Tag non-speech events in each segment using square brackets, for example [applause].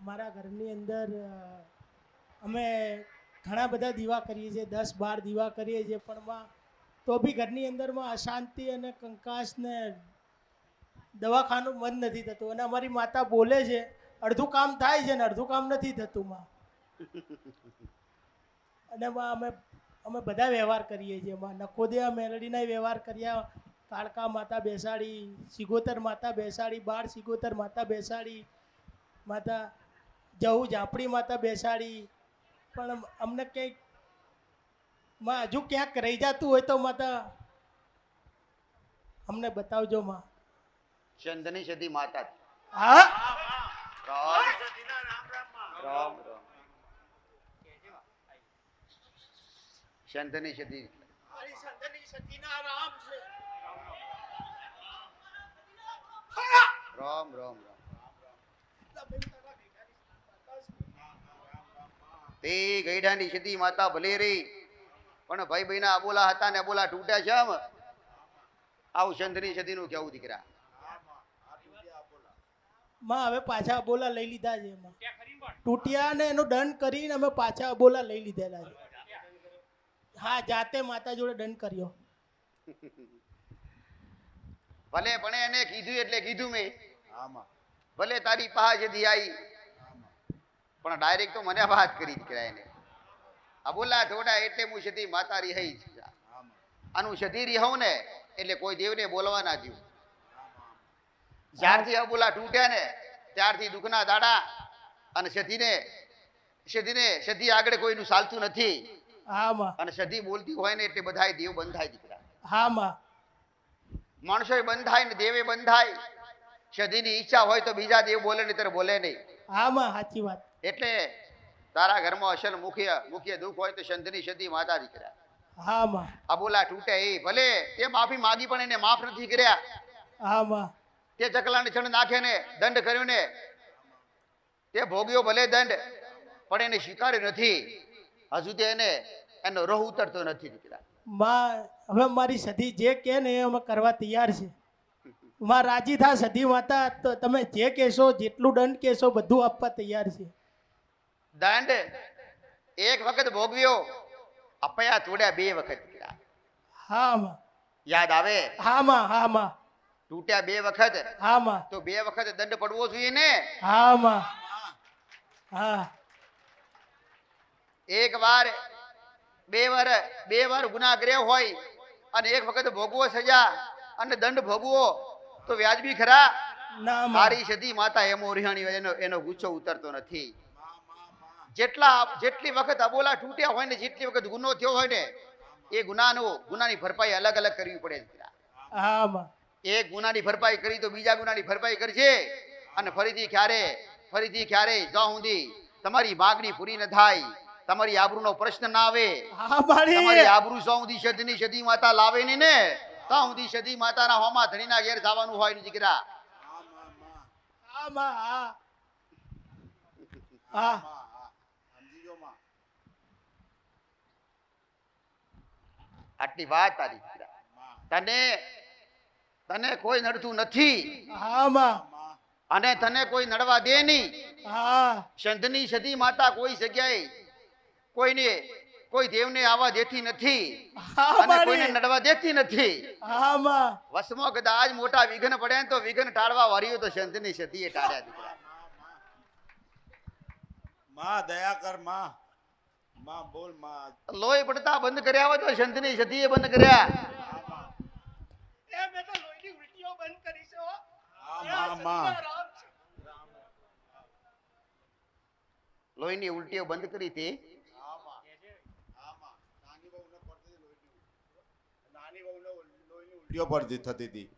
મારા ઘરની અંદર અમે ઘણા બધા દીવા કરીએ છીએ દસ બાર દીવા કરીએ છીએ પણ માં તો બી ઘરની અંદરમાં અશાંતિ અને કંકાસ ને દવાખાનું બંધ નથી થતું. અને અમારી માતા બોલે છે અડધું કામ થાય છે ને અડધું કામ નથી થતું માં. [laughs] અને માં અમે અમે બધા વ્યવહાર કરીએ છીએ માં. નખોદિયા મેલડીના વ્યવહાર કર્યા કાળકા માતા બેસાડી સિગોતર માતા બેસાડી બાર સિગોતર માતા બેસાડી માતા જવું ઝાંપડી માતા બેસાડી. પણ અમને કંઈકમાં હજુ ક્યાંક રહી જતું હોય તો માતા અમને બતાવજો માં. ચંદની સદી માતા. હા? રામ. રામ રામ. ચંદની સદી. રામ રામ રામ તે ગઈડાની સદી માતા ભલે રહી પણ ભાઈ ભાઈના અબોલા હતા ને અબોલા તૂટ્યા છે આમ. આવું ચંદની સદીનું કેવું દીકરા? માં હવે પાછા અબોલા લઈ લીધા છે એમાં. તૂટ્યા ને એનો દંડ કરીને અમે પાછા અબોલા લઈ લીધેલા છે. હા જાતે માતા જોડે દંડ કર્યો. [laughs] ભલે પણ એને કીધું એટલે કીધું મેં. ભલે તારી પાસે જદી આવી પણ ડાયરેક્ટ તો મને વાત કરી દીકરા એને. અબોલા થોડા એટલે હું સદી માતા રિહાઈ છું. આનું સધી રિહાઉં ને એટલે કોઈ દેવને બોલવા ના દઉં જ્યારથી આ બોલા તૂટ્યા ને ત્યારથી દુઃખના દાડા અને સધીને સધીને સદી આગળ કોઈનું ચાલતું નથી. અને સદી બોલતી હોય ને એટલે બધા દેવ બંધાય દીકરા. હા માં માણસો બંધાય ને દેવે બંધાય. સદીની ઈચ્છા હોય તો બીજા દેવ બોલે નહીં ત્યારે બોલે નહીં. હા માં સાચી વાત. એટલે તારા ઘરમાં અસલ મુખ્ય મુખ્ય દુઃખ હોય તો સંતની સદી માતા દીકરા હા માં આ બોલા તૂટે એ ભલે તે માફી માગી પણ એને માફ નથી કર્યા. હા માં તે ચકલાને છણ નાખે ને દંડ કર્યો ને તે ભોગ્યો ભલે દંડ પણ એને સ્વીકાર્યો નથી. હજુ તે એને એનો રોહ ઉતરતો નથી દીકરા. માં હવે મારી સધી જે કહે ને એ અમે કરવા તૈયાર છે. માં રાજી થા સધી માતા તો તમે જે કહેશો જેટલું દંડ કહેશો બધું આપવા તૈયાર છે. દંડ? એક વખત ભોગવ્યો અપયા તોડ્યા બે વખત હા માં. યાદ આવે? હા માં હા માં. તૂટ્યા બે વખત હા માં. તો બે વખત દંડ પડવો જોઈએ ને? હા માં. હા. એક વાર બે વાર બે વાર ગુના કર્યો હોય અને એક વખત ભોગવો સજા અને દંડ ભોગવો તો વ્યાજબી ખરા? મારી સદી માતા એમો રિહાણી એનો એનો ગુચ્છો ઉતરતો નથી. જેટલા જેટલી વખત અબોલા તૂટ્યા હોય ને જેટલી વખત ગુનો થયો હોય ને એ ગુનાનો ગુનાની ભરપાઈ અલગ અલગ કરવી પડે. એક ગુનાની ભરપાઈ કરી તો બીજા ગુનાની ભરપાઈ કરશે અને ફરીથી ક્યારે ફરીથી ક્યારે જ્યાં સુધી તમારી માગણી પૂરી ન થાય તમારી આબરૂનો પ્રશ્ન ના આવે. તમારી આબરૂ સુધી સદની સદી માતા લાવે નહીં ને. ત્યાં સુધી સદી માતાના હોમાં ધણીના ઘેર જવાનું હોય ને દીકરા. આટલી વાત તારી તને તને કોઈ નડતું નથી. અને તને કોઈ નડવા દે નહીં. સંતની સદી માતા કોઈ જગ્યાએ કોઈને કોઈ દેવને આવવા દેતી નથી. અને કોઈને નડવા દેતી નથી. હા માં. કદાચ મોટા વિઘ્ન પડે ને તો વિઘ્ન ટાળવા વાળ્યું તો સંતની સદીએ ટાળ્યા દીકરા. માં દયા કરમાં. માં બોલમાં. લોહી પડતા બંધ કર્યા હોય તો સંતની બંધ કર્યા. એ મેં લોહીની ઉલટીઓ બંધ કરી છે હો. હા માં માં. લોહીની ઉલટીઓ બંધ કરી હતી. ઉલટીઓ પડતી થતી હતી.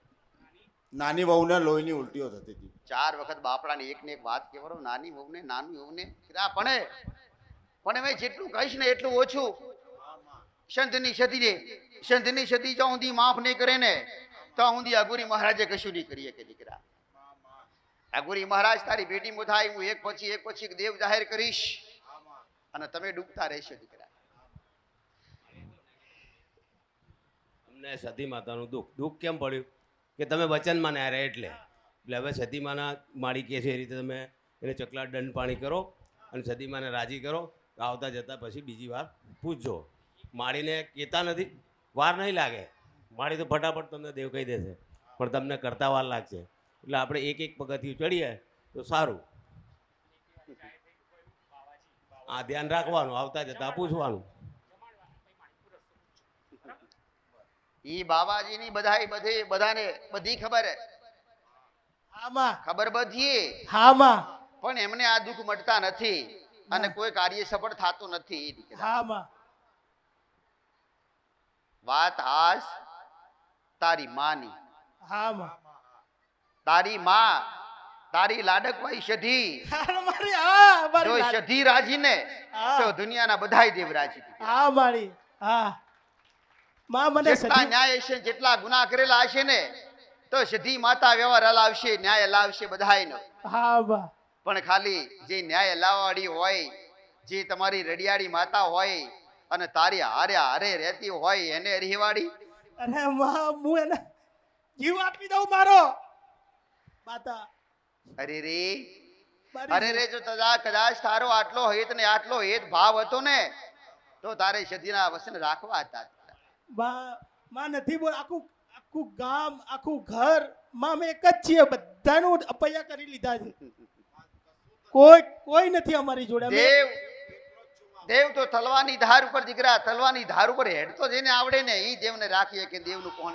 નાની વહુને લોહીની ઉલટીઓ થતી હતી. ચાર વખત બાપડાની એક ને એક વાત કહેવાનો નાની વહુને નાની વહુને કીધા પણ પણ મેં જેટલું કહીશ ને એટલું ઓછું. સંતની સદીને સંતની સતી જો ઊંધી માફ નહીં કરે ને તો ઊંધી અઘોરી મહારાજે કશું નહીં કરીએ કે દીકરા. અઘોરી મહારાજ તારી ભેટીમાં થાય હું એક પછી એક પછી એક દેવ જાહેર કરીશ. અને તમે ડૂબતા રહેશો દીકરા. અમને સતી માતાનું દુઃખ. દુઃખ કેમ પડ્યું? કે તમે વચન માન્યા રહ્યા એટલે. એટલે હવે સતીમાના માળી કહે છે એ રીતે તમે એને ચકલા દંડ પાણી કરો અને સતીમાને રાજી કરો. આવતા જતાં પછી બીજી વાર પૂછજો. માળીને કહેતા નથી. વાર નહીં લાગે. માળી તો ફટાફટ તમને દેવ કહી દેશે. પણ તમને કરતા વાર લાગશે. એટલે આપણે એક એક પગથિયું ચડીએ તો સારું. આ ધ્યાન રાખવાનું. આવતા જતાં પૂછવાનું. ઈ બાબાજીની બધાય બધે બધાને બધી ખબર હે. હામાં. ખબર બધી હામાં. પણ એમને આ દુઃખ મટતા નથી અને કોઈ કાર્ય સફળ થતું નથી હામાં. વાત હાસ તારી માની. હામાં. તારી માં તારી લાડકવાઈ સધી. જો સધી રાજી ને તો દુનિયાના બધાય દેવ રાજી હા મારી હા. માં મને જેટલા ન્યાય હશે જેટલા ગુના કરેલા હશે ને તો સધી માતા વ્યવહાર લાવશે ન્યાય લાવશે બધાયનો. હા બા. પણ ખાલી જે ન્યાય લાવવાળી હોય જે તમારી રડિયાળી માતા હોય અને તારી હારે હારે રહેતી હોય એને રહેવાડી? અરે માં હું એને જીવ આપી દઉં મારો. માતા. અરે રે. અરે રે જો તદા કદાચ તારો આટલો હેત ને આટલો હેત ભાવ હતો ને તો તારે સદીના વસન રાખવા હતા. માં માં નથી બોલ આખું આખું ગામ આખું ઘરમાં અમે એક જ છીએ બધાનું અપૈયા કરી લીધા છે. કોઈ કોઈ નથી અમારી જોડે. દેવ દેવ તો તલવાની ધાર ઉપર દીકરા તલવાની ધાર ઉપર હેડ તો જેને આવડે ને એ દેવને રાખીએ કે દેવનું કોણ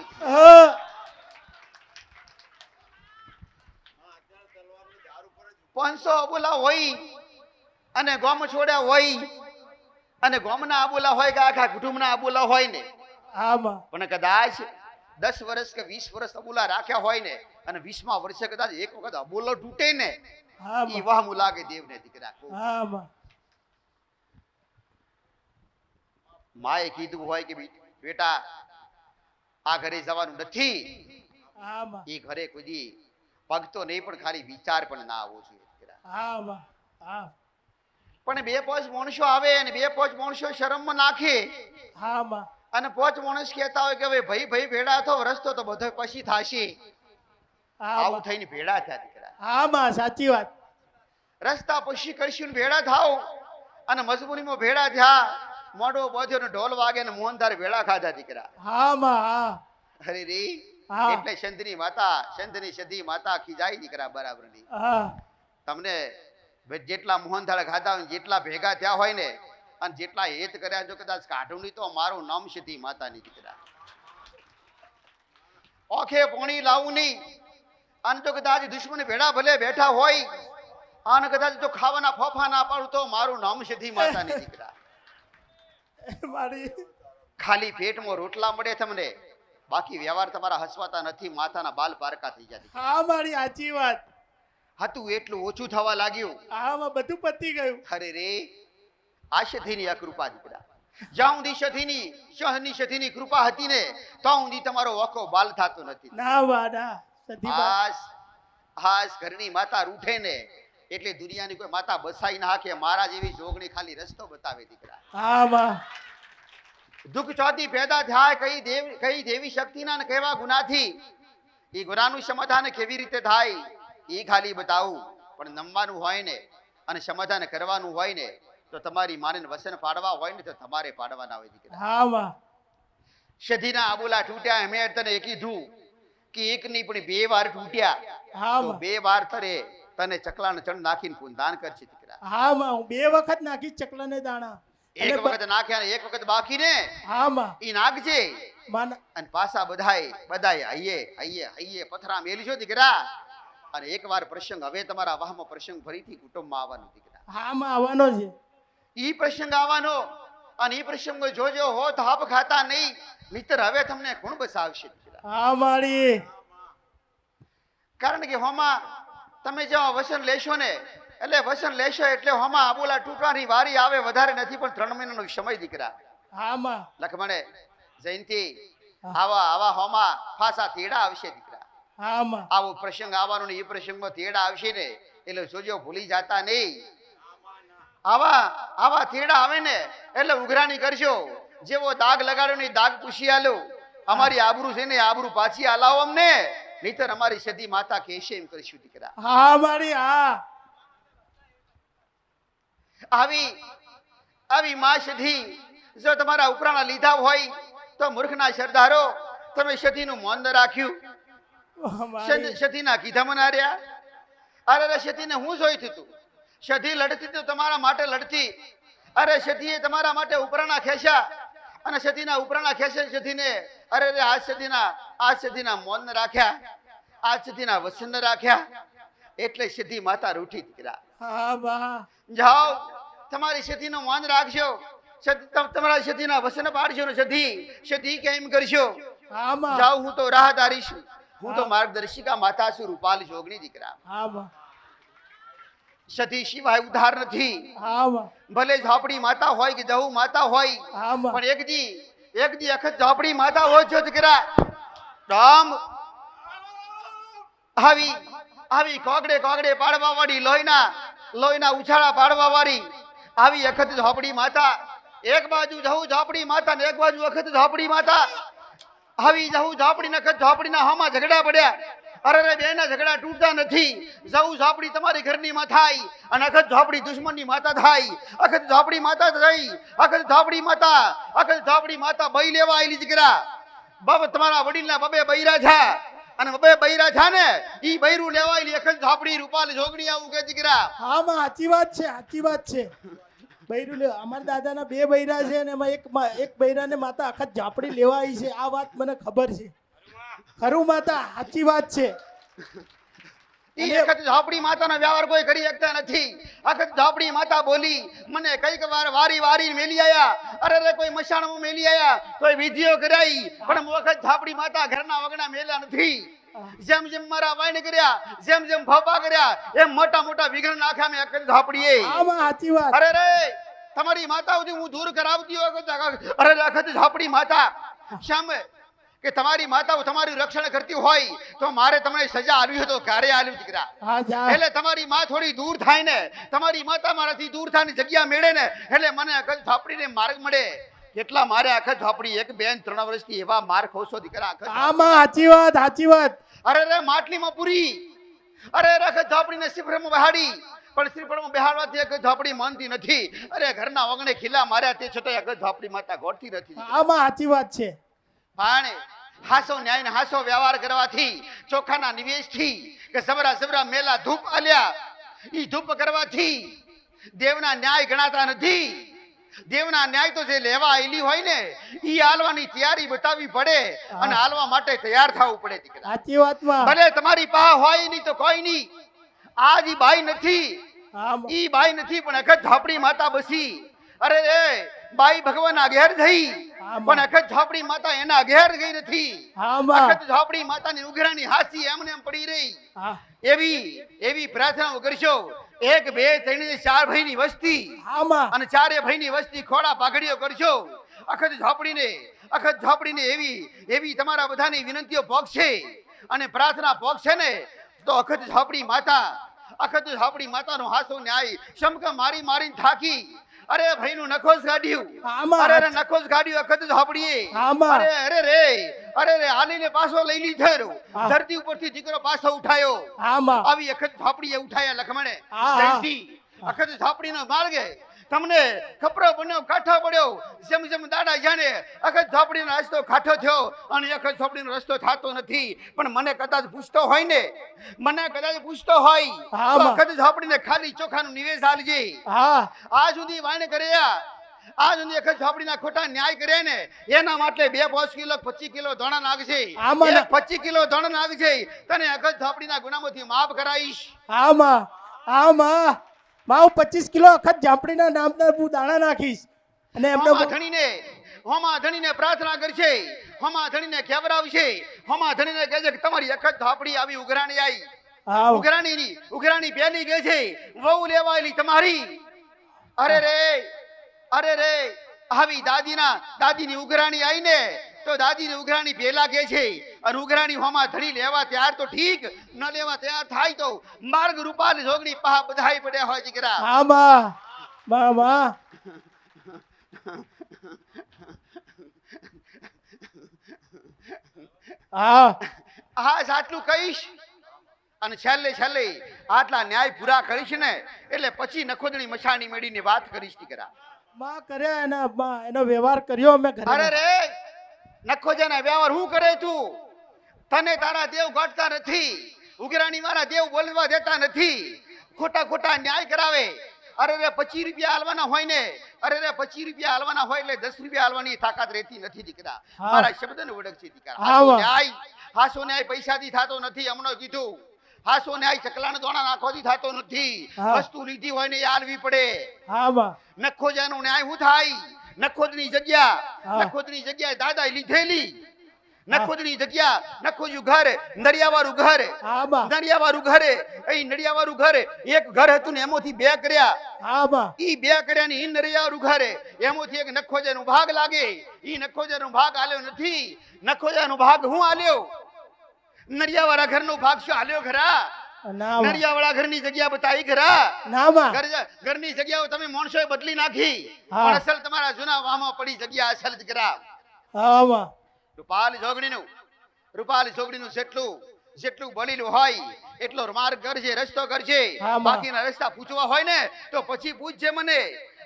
પાંચસો અબોલા હોય અને ગોમ છોડ્યા હોય અને ગોમના અબુલા હોય કે આખા કુટુંબના અબોલા હોય ને હા માં પણ કદાચ દસ વર્ષ કે વીસ વર્ષ અબુલા રાખ્યા હોય ને અને વીસમા વર્ષે કદાચ એક વખત અબુલો તૂટે ને હા ઈ માં વાહમું દેવને દીકરા માએ કીધું હોય કે બેટા આ ઘરે જવાનું નથી. હા માં એ ઘરે કોઈ પગ તો નહીં પણ ખાલી વિચાર પણ ના આવવો જોઈએ દીકરા. પણ બે પોચ માણસો આવે અને બે પોચ માણસો શરમમાં નાખે. હા માં અને પોચ માણસ કહેતા હોય કે ભાઈ ભાઈ ભાઈ ભેડા થો રસ્તો તો બધો પછી થાશે. આવું થઈને ભેડા થયા દીકરા. હા માં સાચી વાત. રસ્તા પછી કરશું ભેડા થાવ અને મજબૂરીમાં ભેડા થયા મોઢો બોધ્યો ને ઢોલ વાગે ને મોહનધાર ભેડા ખાધા દીકરા. હા માં અરે રે એટલે સંતની માતા સંતની સધી માતા ખીજાય દીકરા બરાબરની. તમને જેટલા મોહનધાર ખાધા હોય જેટલા ભેગા થયા હોય ને અને જેટલા હેત કર્યા જો કદાચ કાઢું નહીં તો મારું નામ સીધી માતાની દીકરા. ઓખે પોણી લાવું નહીં અને જો કદાચ દુશ્મન ભેડા ભલે બેઠા હોય અને કદાચ જો ખાવાના ફોફા ના પાડું તો મારું નામ સીધી માતાની દીકરા. મારી ખાલી પેટમાં રોટલા મળે તમને બાકી વ્યવહાર તમારા હસવાતા નથી માતાના બાલ પારકા થઈ જાય હા મારી સાચી વાત. હતું એટલું ઓછું થવા લાગ્યું. હા બધું પતી ગયું. અરે રે આ સધીની અકૃપા દીકરા જ્યાં સુધી સહની સધીની કૃપા હતી ને ત્યાં સુધી તમારો વખો બાલ થતો નથી. ના બા હાસ હાસ ઘરની માતા રૂઠે ને એટલે દુનિયાની કોઈ માતા બસાઈ ના કે મારા જેવી જોગણી ખાલી રસ્તો બતાવે દીકરા હા માં દુઃખ ચોથી પેદા થાય કઈ દેવ કઈ દેવી શક્તિના ને કેવા ગુનાથી? એ ગુનાનું સમાધાન કેવી રીતે થાય? એ ખાલી બતાવું. પણ નમવાનું હોય ને અને સમાધાન કરવાનું હોય ને તો તમારી માને વસન પાડવા હોય ને તો તમારે પાડવાના હોય દીકરા. હા વાહ. સધીના આબુલા તૂટ્યા મેં તને કીધું કે એક નહીં પણ બે વાર તૂટ્યા. હા બે વાર તરે તને ચકલાને ચણ નાખીને પુનદાન કરશે દીકરા. હા માં હું બે વખત નાખી ચકલાને દાણા. એક વખત નાખ્યા એક વખત બાકી ને. હા માં ઈ નાખજે. અને પાછા બધાય બધાય આઈએ હૈયે આઈએ પથરા મેલજો દીકરા. અને એકવાર પ્રસંગ હવે તમારા વાહમાં પ્રસંગ ફરીથી કુટુંબમાં આવવાનો દીકરા. હા માં આવવાનો છે. ઈ પ્રસંગ આવવાનો. અને ઈ પ્રસંગ જોજો હો ધાપ ખાતા નહીં. મિત્ર હવે તમને કોણ બસાવશે હા કારણ કે હોમાં તમે જો વસન લેશો ને એટલે વસન લેશો એટલે હોમાં આબોલા તૂટવાની વારી આવે વધારે નથી પણ ત્રણ મહિનાનો સમય દીકરા. હા માં. લખમણે જયંતિ આવા આવા હોમાં ફાસા તેડા આવશે દીકરા. હા માં. આવો પ્રસંગ આવવાનો ને એ પ્રસંગમાં તેડા આવશે ને એટલે જોજો ભૂલી જાતા નહીં. આવા આવા તેડા આવે ને એટલે ઉઘરાણી કરજો જેવો દાગ લગાડ્યો ને દાગ પૂછી આલો અમારી આબરૂ છે ને આબરૂ પાછી આલાવો અમને. નહીતર અમારી સદી માતા કહેશે એમ કરશું દીકરા. હા મારી હા. આવી આવી માં સધી જો તમારા ઉપરાણા લીધા હોય તો મૂર્ખના સરદારો તમે સતીનું મૌન રાખ્યું. સતીના કીધા મના રહ્યા અરે સતીને હું જોઈતું તું સતી લડતી તો તમારા માટે લડતી. અરે સતીએ તમારા માટે ઉપરાણા ખેંચ્યા. અને સતીના ઉપરાણા ખેંચે સતીને અરે રે આ સતીના આ સતીના મૌન રાખ્યા. આ સતીના વસન રાખ્યા. એટલે સતી માતા રૂઠી દીકરા હા બા. જાઓ તમારી સતીનું માન રાખજો. તમારા સતીના વસન પાડજો ને સતી સતી કેમ કરશો? હા જાઓ હું તો રાહદારી છું. હું તો માર્ગદર્શિકા માતા છું રૂપાલ જોગની દીકરા. હા સતી સિવાય ઉધાર નથી. ભલે ઝાપડી માતા હોય કે જવું માતા હોય પણ એક દી એક દી અખત ઝાપડી માતા હોય છો દીકરા રામ આવી આવી કોગડે કોગડે પાડવા વાળી લોહીના લોહીના ઉછાળા પાડવા વાળી આવી અખત ઝાપડી માતા. એક બાજુ જવું ઝાપડી માતા ને એક બાજુ અખત ઝાપડી માતા. આવી જવું ઝાપડી નખત ઝાપડીના હામાં ઝઘડા પડ્યા. અરે રે બેના ઝઘડા તૂટતા નથી. જવું ઝાપડી તમારી ઘરની માં થાય અને અખત ઝાપડી દુશ્મનની માતા થાય. અખત ઝાપડી માતા થઈ. અખત ઝાપડી માતા. અખત ઝાપડી માતા બઈ લેવા આવેલી દીકરા. બાપ, તમારા વડીલના બબે બૈરા છે અને બબે બૈરા છે ને ઈ બૈરું લેવાય આવેલી અખત ઝાપડી રૂપાલ જોગણી આવું કે દીકરા. હા, માં, સાચી વાત છે, સાચી વાત છે. બૈરું લે, અમારા દાદાના બે બૈરા છે અને એમાં એક એક બૈરાને માતા આખા ઝાપડી લેવા આવી છે. આ વાત મને ખબર છે. ખરું માતા સાચી વાત છે. ઈ ઝાપડી માતાનો વ્યવહાર કોઈ કરી શકતા નથી. અખત ઝાપડી માતા બોલી મને કંઈક વાર વારી વારી મેલી આયા. અરે રે કોઈ મશાણમાં મેલી આયા. કોઈ વિધિઓ કરાઈ. પણ વખત ઝાપડી માતા ઘરના વગણા મેલ્યા નથી. જેમ જેમ મારા વાઈન કર્યા જેમ જેમ ફાફા કર્યા એમ મોટા મોટા વિઘ્ન નાખ્યા મેં અખત ઝાપડીએ હા સાચી વાત. અરે રે તમારી માતા સુધી હું દૂર કરાવતી હોય અરે રે અખત ઝાપડી માતા. શામે કે તમારી માતાઓ તમારું રક્ષણ કરતી હોય તો મારે તમને સજા આવી તો ક્યારે આવ્યું દીકરા. એટલે તમારી માં થોડી દૂર થાય ને તમારી માતા મારાથી દૂર થાય જગ્યા મેળે ને એટલે મને અખત ઝાપડીને માર્ગ મળે. કેટલા મારે અખત ઝાપડી એક બેન ત્રણ વર્ષથી એવા માર ખોશો દીકરા હા સાચી વાત સાચી વાત. અરે રે માટલીમાં પૂરી. અરે રે અખત ઝાપડીને શ્રીફળમાં બહાડી. પણ શ્રીફળમાં બેહાડવાથી અખત ઝાપડી માનતી નથી. અરે ઘરના વગણે ખીલા માર્યા તે છતાંય અખત ઝાપડી માતા ગોઠતી નથી. આમાં સાચી વાત છે. પણ હાસો ન્યાય ને હાસો વ્યવહાર કરવાથી ચોખાના નિવેશથી કે સબરા સબરા મેલા ધૂપ આલ્યા ઈ ધૂપ કરવાથી દેવના ન્યાય ગણાતા નથી. દેવના ન્યાય તો જે લેવા આવેલી હોય ને ઈ આલવાની તૈયારી બતાવવી પડે અને આલવા માટે તૈયાર થવું પડે દીકરા. સાચી વાતમાં. ભલે તમારી પા હોય નહીં તો કોઈ નહીં આજ ઈ બાઈ નથી. ઈ બાઈ નથી પણ અખત ઝાપડી માતા બસી. અરે એ બાઈ ભગવાનના ઘેર થઈ. પણ અખત ઝાપડી માતા એના ઘેર ગઈ નથી. અખત ઝાપડી માતાની ઉઘરાની હાસી એમને એમ પડી રહી. એવી એવી પ્રાર્થનાઓ કરશો. એક બે ત્રણ ને ભાઈ ની વસ્તી અને ચારે ભાઈની વસ્તી ખોડા પાઘડીઓ કરશો. અખત ઝાપડીને અખત ઝાપડીને એવી એવી તમારા બધાની વિનંતીઓ પોગશે. અને પ્રાર્થના પોગશે ને તો અખત ઝાપડી માતા અખત ઝાપડી માતાનો હાસો ન્યાય શમકા મારી મારીને થાકી. અરે ભાઈનું નખોસ કાઢ્યું અરે અરે નખોસ કાઢ્યું વખત ઝાપડીએ હા અરે અરે રે. અરે રે આલીને પાછો લઈ લીધો હા. ધરતી ઉપરથી દીકરો પાછો ઉઠાયો. આવી વખત ઝાપડીએ ઉઠાયા લખમણે. જયંતી અખત ઝાપડીનો માર્ગે તમને ખપરો બન્યો કાઠો પડ્યો જેમ જેમ દાડા જાણે અખત ઝાપડીનો રસ્તો કાઠો થયો અને અખત ઝાપડીનો રસ્તો થતો નથી. પણ મને કદાચ પૂછતો હોય ને મને કદાચ પૂછતો હોય. અખત ઝાપડીને ખાલી ચોખાનું નિવેશ આલજે. હા. આ સુધી વાણ કર્યા આ સુધી અખત ઝાપડીના ખોટા ન્યાય કરે ને એના માટે બે પાંચ કિલો પચીસ કિલો ધોણા નાખશે આમાં એક પચીસ કિલો ધોણા નાખશે તને અખત ઝાપડીના ગુનામાંથી માફ કરાવીશ. આમાં માં. હા માં માં હું પચીસ કિલો અખત ઝાંપડીના નામના હું દાણા નાખીશ. અને એમને ધણીને હોમા ધણીને પ્રાર્થના કરશે. હોમા ધણીને કેવરાવશે. હોમા ધણીને કહેશે કે તમારી અખત ઝાપડી આવી ઉઘરાણી આવી. ઉઘરાણીની ઉઘરાણી પેલી કહે છે વહુ લેવાયેલી તમારી. અરે રે અરે રે આવી દાદીના દાદીની ઉઘરાણી આવી ને તો દાદીને ઉઘરાણી પેલા કે છે અને ઉઘરાણી હોમાં ધણી લેવા ત્યાર તો ઠીક ન લેવા તૈયાર થાય તો માર્ગ રૂપાલ જોગણી પહા બધાય પડ્યા હોય દીકરા. હા માં માં હા. હા આટલું કહીશ. અને છેલ્લે છેલ્લે આટલા ન્યાય પૂરા કરીશ ને એટલે પછી નખોદણી મશાણી મેળીને વાત કરીશ દીકરા. માં કર્યા એના માં એનો વ્યવહાર કર્યો મેં ઘરે. અરે રે નખોજાના વ્યવહાર હું કરે તું તને તારા દેવ ગટતા નથી. ઉગરાણી મારા દેવ બોલવા દેતા નથી. ખોટા ખોટા ન્યાય કરાવે. અરે રે પચીસ રૂપિયા હાલવાના હોય ને અરે રે પચીસ રૂપિયા હાલવાના હોય એટલે દસ રૂપિયા હાલવાની તાકાત રહેતી નથી દીકરા. મારા શબ્દ ને ઓળખ છે દીકરા ન્યાય. હાસો. ન્યાય પૈસાથી થતો નથી હમણાં કીધું. હાસો ન્યાય ચકલાના દોણા નાખવાથી થતો નથી. વસ્તુ લીધી હોય ને એ હાલવી પડે. નખો નખોજાનો ન્યાય શું થાય? નખોદની જગ્યા નખોદની જગ્યાએ દાદા લીધેલી. નખોદની જગ્યા નખોજ્યું ઘર નડિયાવાળું ઘર. નડિયાવાળું ઘરે. એ નડિયાવાળું ઘર. એક ઘર હતું ને એમાંથી બે કર્યા. હા ઈ બે કર્યા ની નડિયાવાળું ઘરે. એમાંથી એક નખોજાનો ભાગ લાગે. ઈ નખોજાનો ભાગ આલ્યો નથી. નખોજાનો ભાગ હું આલ્યો? નડિયાવાળા ઘરનો ભાગ શું આલ્યો ખરા? ના ઘરની જગ્યા બતાવી ખરા. ના ઘરની જગ્યાઓ તમે માણસોએ બદલી નાખી. પણ અસલ તમારા જૂના વાહમાં પડી જગ્યા અસલ જ કરા હા રૂપાલ જોગણીનું રૂપાલ જોગણીનું જેટલું જેટલું બળેલું હોય એટલો માર્ગ કરજે રસ્તો કરજે. બાકીના રસ્તા પૂછવા હોય ને તો પછી પૂછજે મને.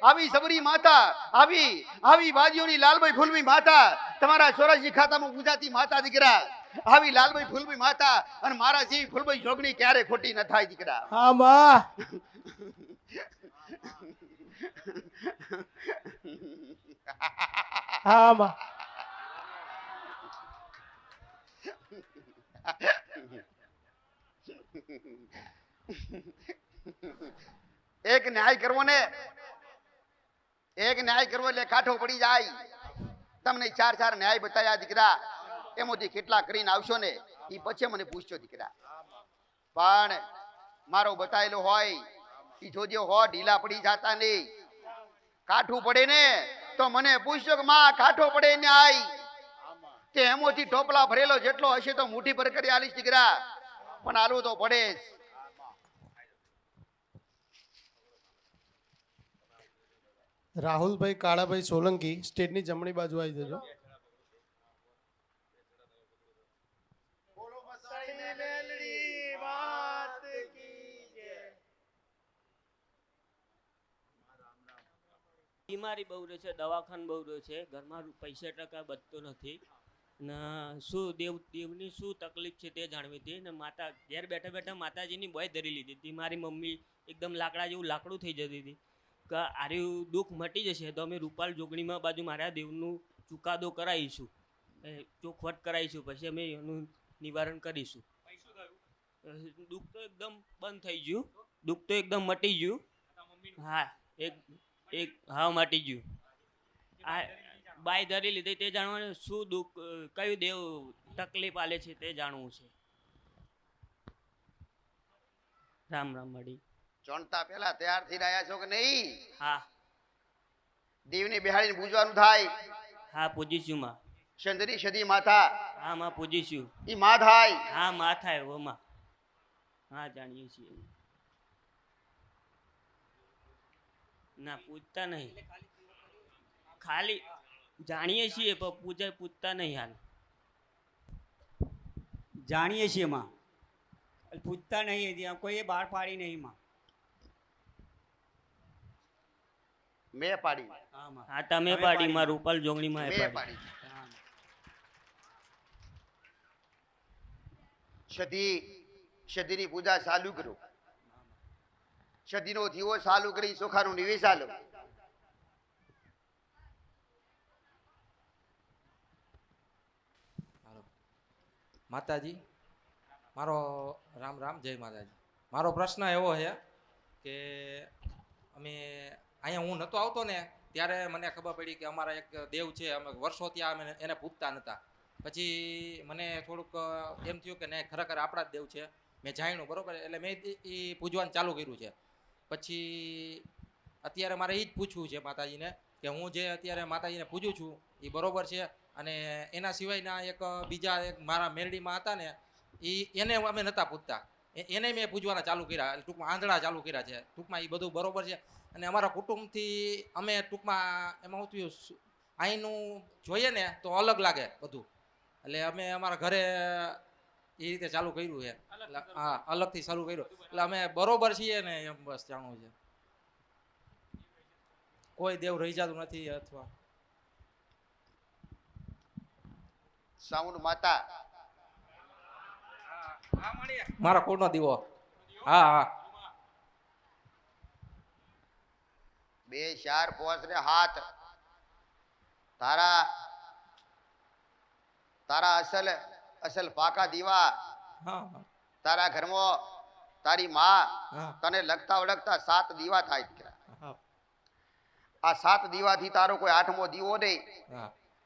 આવી સબરી માતા આવી આવી બાજીઓની લાલભાઈ ફૂલમી માતા તમારા ચોરાસી ખાતામાં ગુજરાતી માતા દીકરા. આવી લાલભાઈ ફૂલભાઈ માતા અને મારા જેવી ફૂલભાઈ જોગણી ક્યારે ખોટી ન થાય દીકરા. હા માં હા માં એક ન્યાય કરવો ને એક ન્યાય કરવો એટલે કાઠો પડી જાય. તમને ચાર ચાર ન્યાય બતાવ્યા દીકરા. એમાંથી કેટલા કરીને આવશો ને એ પછી મને પૂછજો દીકરા. પણ મારો બતાવેલો હોય એ જોજો હો, ઢીલા પડી જતા નહીં. કાઠું પડે ને, તો મને પૂછજો કે માં, કાઠો પડે ને આઈ? તે એમાંથી ટોપલા ભરેલો જેટલો હશે તો મુઠ્ઠી ભર કરી આલીશ દીકરા. પણ આલું તો પડે જ. રાહુલભાઈ કાળાભાઈ સોલંકી સ્ટેજની જમણી બાજુ આવી જજો. બીમારી બહુ રહે છે દવાખાન બહુ રહે છે ઘરમાં પૈસા ટકા બચતો નથી. ને શું દેવ દેવની શું તકલીફ છે તે જાણવી હતી ને માતા ઘેર બેઠા બેઠા માતાજીની બોય ધરી લીધી હતી. મારી મમ્મી એકદમ લાકડા જેવું લાકડું થઈ જતી હતી. કે આર્યું દુઃખ મટી જશે તો અમે રૂપાલ જોગણીમાં બાજુ મારા દેવનું ચુકાદો કરાવીશું. ચોખવટ કરાવીશું પછી અમે એનું નિવારણ કરીશું. દુઃખ તો એકદમ બંધ થઈ ગયું. દુઃખ તો એકદમ મટી ગયું. હા એક એક હાવ માટી ગયું. આ બાય ધરી લીધી તે જાણવાનું શું દુઃખ કયું દેવ તકલીફ આલે છે તે જાણવું છે. રામ રામ મળી ચોંટતા પેલા તૈયાર થઈ રહ્યા છો કે નહીં? હા. દેવને બેહાડીને પૂજવાનું થાય. હા પૂજીશું માં. ચંદ્રની સદી માતા હા માં પૂજીશું. ઈ માં થાય. હા માં થાયમાં હા જાણીએ છીએ. ના પૂછતા નહીં. ખાલી જાણીએ છીએ પણ પૂજા પૂછતા નહીં હાલ. જાણીએ છીએ માં. પૂછતા નહીં ત્યાં કોઈએ બહાર પાડી નહીં માં. મેં પાડી. હા તમે તમે પાડી. માં રૂપાલ જોગણી માં પાડી. સદી સદીની પૂજા ચાલુ કરો. સદીનો જીવો ચાલુ કરી સુખાનું આલો હાલો. માતાજી, મારો રામ રામ, જય માતાજી. મારો પ્રશ્ન એવો છે કે અમે અહીંયા હું નહોતો આવતો ને, ત્યારે મને ખબર પડી કે અમારા એક દેવ છે, અમે વર્ષો ત્યાં અમે એને પૂજતા નહોતા પછી મને થોડુંક એમ થયું કે નહીં ખરેખર આપણા જ દેવ છે. મેં જાણ્યું, બરોબર? એટલે મેં એ પૂજવાનું ચાલુ કર્યું છે. પછી અત્યારે મારે એ જ પૂછવું છે માતાજીને કે હું જે અત્યારે માતાજીને પૂજું છું એ બરોબર છે? અને એના સિવાયના એક બીજા એક મારા મેરડીમાં હતા ને એ એને અમે નહોતા પૂછતા એને મેં પૂજવાના ચાલુ કર્યા ટૂંકમાં આંધળા ચાલુ કર્યા છે. ટૂંકમાં એ બધું બરોબર છે. અને અમારા કુટુંબથી અમે ટૂંકમાં એમાં શું અહીંનું જોઈએ ને તો અલગ લાગે બધું. એટલે અમે અમારા ઘરે એ રીતે ચાલુ કર્યું છે. હા અલગથી ચાલુ કર્યું. એટલે અમે બરોબર છીએ ને એમ બસ જાણવું છે. કોઈ દેવ રહી જતું નથી અથવા સાઉન્ડ માતા. મારા કોડનો દીવો. હા હા. બે ચાર પોસ ને હાથ. તારા તારા અસલ અસલ પાકા દીવા. તારા ઘરમાં તારી માં તને લગતા વળગતા સાત દીવા થાય દીકરા. આ સાત દીવાથી તારો કોઈ આઠમો દીવો નહીં.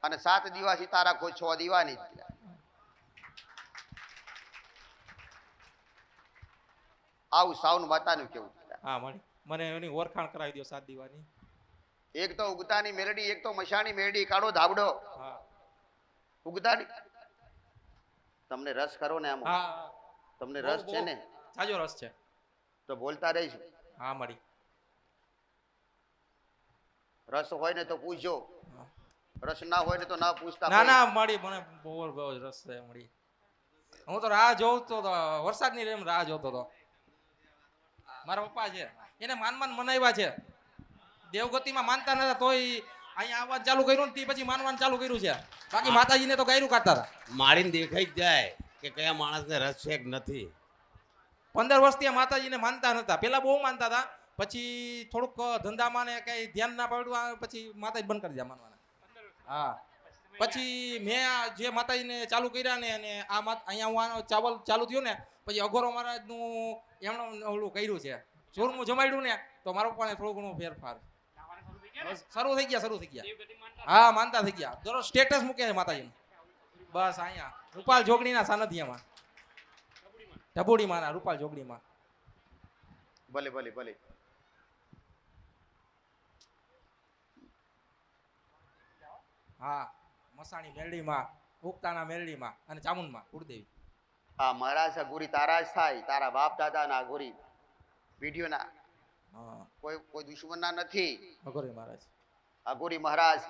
અને સાત દીવાથી તારા કોઈ છ દીવા નહીં દીકરા. આવું સાઉન્ડ માતાનું કેવું હા મને એની ઓળખાણ કરાવી દો સાત દીવાની. એક તો ઉગતાની મેરડી એક તો મશાની મેરડી કાળો ધાબડો. ઉગતાની તમને રસ ખરો ને આમ? હા. તમને રસ છે ને? સાજો રસ છે. તો બોલતા રહીશ. હા મળી. રસ હોય ને તો પૂછજો. રસ ના હોય ને તો ના પૂછતા ના ના મળી મને બહુ બહુ રસ છે મળી. હું તો રાહ જોતો તો વરસાદની રેમ રાહ જોતો તો મારા પપ્પા છે. એને માન માન મનાવ્યા છે. દેવગતિમાં માનતા નતા તોય અહીંયા આવવાનું ચાલુ કર્યું ને તે પછી માનવાનું ચાલુ કર્યું છે. બાકી માતાજીને તો ગાયરું કાઢતા હતા. મારીને દેખાઈ જાય કે કયા માણસને રસ છે કે નથી. પંદર વર્ષથી આ માતાજીને માનતા નતા. પેલા બહુ માનતા હતા. પછી થોડુંક ધંધામાં ને કઈ ધ્યાન ના પડ્યું પછી માતાજી બંધ કરી દીધા માનવાના. હા. પછી મેં આ જે માતાજીને ચાલુ કર્યા ને અને આ માત અહીંયા હું ચાવલ ચાલુ થયું ને પછી અઘોરો મહારાજનું એમણે ઓલું કર્યું છે. ચોરમું જમાડ્યું ને તો મારો પણ થોડું ઘણું ફેરફાર. બસ શરૂ થઈ ગયા શરૂ થઈ ગયા. હા માનતા થઈ ગયા. દરરોજ સ્ટેટસ મૂકે છે માતાજી બસ અહીંયા. રૂપાલ જોગણીના સાનિધ્યમાં. ઢબુડીમાં રૂપાલ જોગણીમાં ભલે ભલે ભલે. હા મસાણી મેરડીમાં ઉગતાના મેરડીમાં અને ચામુંડમાં કુળદેવી હા મહારાજ ગુરી તારા જ થાય. તારા બાપ દાદાના ગુરી. વીડિયો હા કોઈ કોઈ દુશ્મનના નથી. અઘોરી મહારાજ. અઘોરી મહારાજ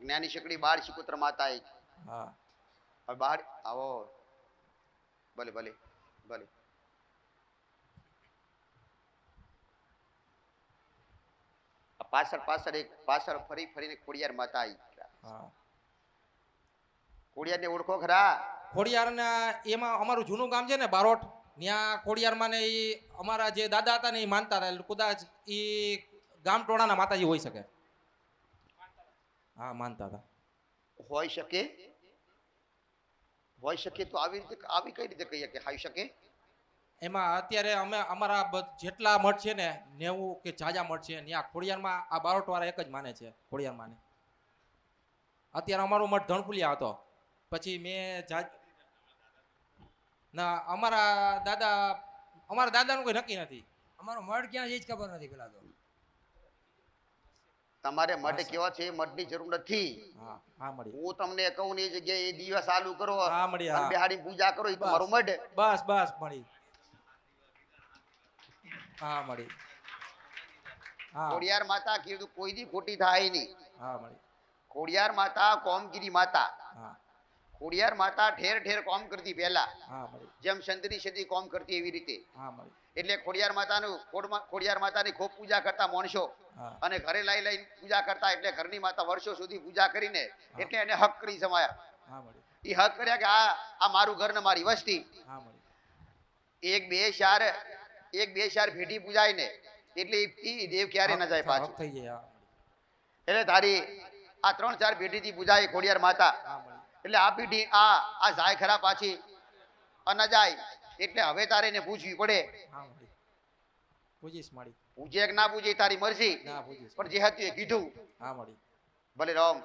જ્ઞાની શકડી બાળ શિકુત્ર માતા એક હા. હવે બહાર આવો. ભલે ભલે ભલે. પાછળ પાછળ એક પાછળ ફરી ફરીને ખોડિયાર માતા આવી હા. ખોડિયારને ઓળખો ખરા? ખોડિયારના એમાં અમારું જૂનું ગામ છે ને બારોટ. ત્યાં ખોડિયારમાં ને એ અમારા જે દાદા હતા ને એ માનતા હતા એટલે કદાચ એ ગામ ટોળાના માતાજી હોઈ શકે. હા માનતા હતા. હોઈ શકે? હોઈ શકે તો આવી રીતે આવી કઈ રીતે કહી કે હોઈ શકે? એમાં અત્યારે અમે અમારા જેટલા મઠ છે ને નેવું કે જાજા મઠ છે ત્યાં ખોડિયારમાં આ બારોટવાળા એક જ માને છે ખોડિયારમાં અત્યારે અમારો મઠ ધણફુલિયા હતો. પછી મેં ના અમારા દાદા અમારા દાદાનું કોઈ નક્કી નથી. અમારો મઢ ક્યાં છે એ જ ખબર નથી પેલા તો. તમારે મઢ કેવા છે મઢની જરૂર નથી. હા તમને કહું ને એ જગ્યાએ એ દિવસ ચાલુ કરો. બેહાડી પૂજા કરો એ તમારો મઢ. બસ બસ મળી હા મળી કોડિયાર ખોડિયાર માતા કીધું કોઈ દી ખોટી થાય નહીં. હા મળી ખોડિયાર માતા કોમગીરી માતા. હા. ખોડિયાર માતા ઠેર ઠેર કોમ કરતી પહેલા. જેમ સંતરી સદી કોમ કરતી એવી રીતે. એટલે ખોડિયાર માતાનું ખોડિયાર માતાની ખૂબ પૂજા કરતા માણસો. અને ઘરે લઈ લઈને પૂજા કરતા એટલે ઘરની માતા વર્ષો સુધી પૂજા કરીને એટલે એને હક કરી સમાયા. એ હક કર્યા કે આ આ મારું ઘર ને મારી વસ્તી. એક બે ચાર એક બે ચાર ભેટી પૂજાય ને એટલે ઈ દેવ ક્યારે ન જાય પાછું. એટલે તારી આ ત્રણ ચાર પેઢીથી પૂજાય ખોડિયાર માતા. એટલે આ પીઢી આ આ જાય ખરા પાછી. અન જાય એટલે હવે તારે એને પૂછવી પડે. પૂછીશ મારી પૂછે કે ના પૂછે તારી મરજી. પણ જે હતું એ કીધું. હા મળી. ભલે રામ.